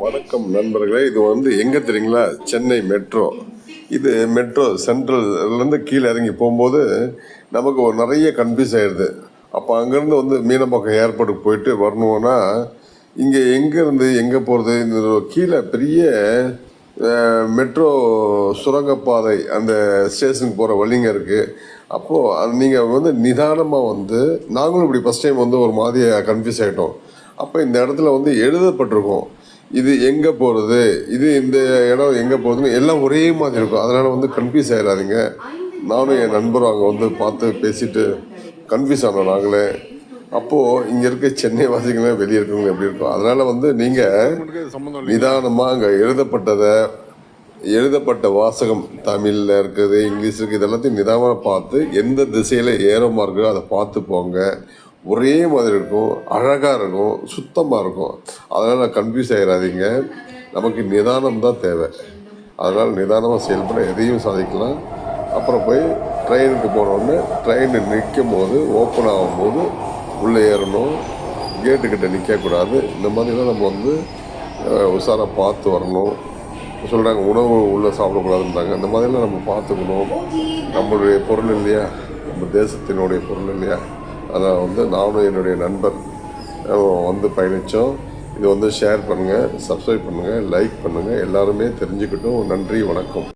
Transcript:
வணக்கம் நண்பர்களே இது வந்து எங்கே தெரியுங்களா? சென்னை மெட்ரோ. இது மெட்ரோ சென்ட்ரல்லேருந்து கீழே இறங்கி போகும்போது நமக்கு ஒரு நிறைய கன்ஃபியூஸ் ஆயிடுது. அப்போ அங்கேருந்து வந்து மீனம்பாக்கம் ஏர்போர்ட்டுக்கு போயிட்டு வரணுன்னா இங்கே எங்கேருந்து எங்கே போகிறது இந்த கீழே பெரிய மெட்ரோ சுரங்கப்பாதை அந்த ஸ்டேஷனுக்கு போகிற வழிங்க இருக்குது அப்போது நீங்கள் வந்து நிதானமாக வந்து நாங்களும் இப்படி ஃபஸ்ட் டைம் வந்து ஒரு மாதிரியாக கன்ஃபியூஸ் ஆகிட்டோம் அப்போ இந்த இடத்துல வந்து எழுதப்பட்டிருக்கோம். இது எங்கே போகிறது இது இந்த இடம் எங்கே போகுதுன்னு எல்லாம் ஒரே மாதிரி இருக்கும். அதனால் வந்து கன்ஃபியூஸ் ஆகிடாதீங்க நானும் என் நண்பரும் அங்கே வந்து பார்த்து பேசிட்டு கன்ஃபியூஸ் ஆனோம் நாங்களே. அப்போது இங்கே இருக்க சென்னை வாசிகளே வெளியே இருக்கவங்க எப்படி இருக்கும்? அதனால் வந்து நீங்கள் நிதானமாக அங்கே எழுதப்பட்டதை எழுதப்பட்ட வாசகம் தமிழில் இருக்குது இங்கிலீஷ் இருக்குது இதெல்லாத்தையும் நிதானமாக பார்த்து எந்த திசையில் ஏறமாக இருக்கோ அதை பார்த்து போங்க. ஒரே மாதிரி இருக்கும். அழகாக இருக்கும். சுத்தமாக இருக்கும். அதனால் கன்ஃபியூஸ் ஆகிடாதீங்க நமக்கு நிதானம் தான் தேவை. அதனால் நிதானமாக செயல்பட எதையும் சாதிக்கலாம். அப்புறம் போய் ட்ரெயினுக்கு போனோடனே ட்ரெயின் நிற்கும் போது ஓப்பன் ஆகும்போது உள்ளே ஏறணும். கேட்டுக்கிட்ட நிற்கக்கூடாது இந்த மாதிரிலாம் நம்ம வந்து உஷாராக பார்த்து வரணும். சொல்கிறாங்க உணவு உள்ளே சாப்பிடக்கூடாதுன்றாங்க. இந்த மாதிரிலாம் நம்ம பார்த்துக்கணும். நம்மளுடைய பொருள் இல்லையா? நம்ம தேசத்தினுடைய பொருள் இல்லையா? அதை வந்து நானும் என்னுடைய நண்பர் வந்து பயணித்தோம் இது வந்து ஷேர் பண்ணுங்கள் சப்ஸ்கிரைப் பண்ணுங்கள் லைக் பண்ணுங்கள் எல்லாருமே தெரிஞ்சுக்கிட்டும் நன்றி வணக்கம்.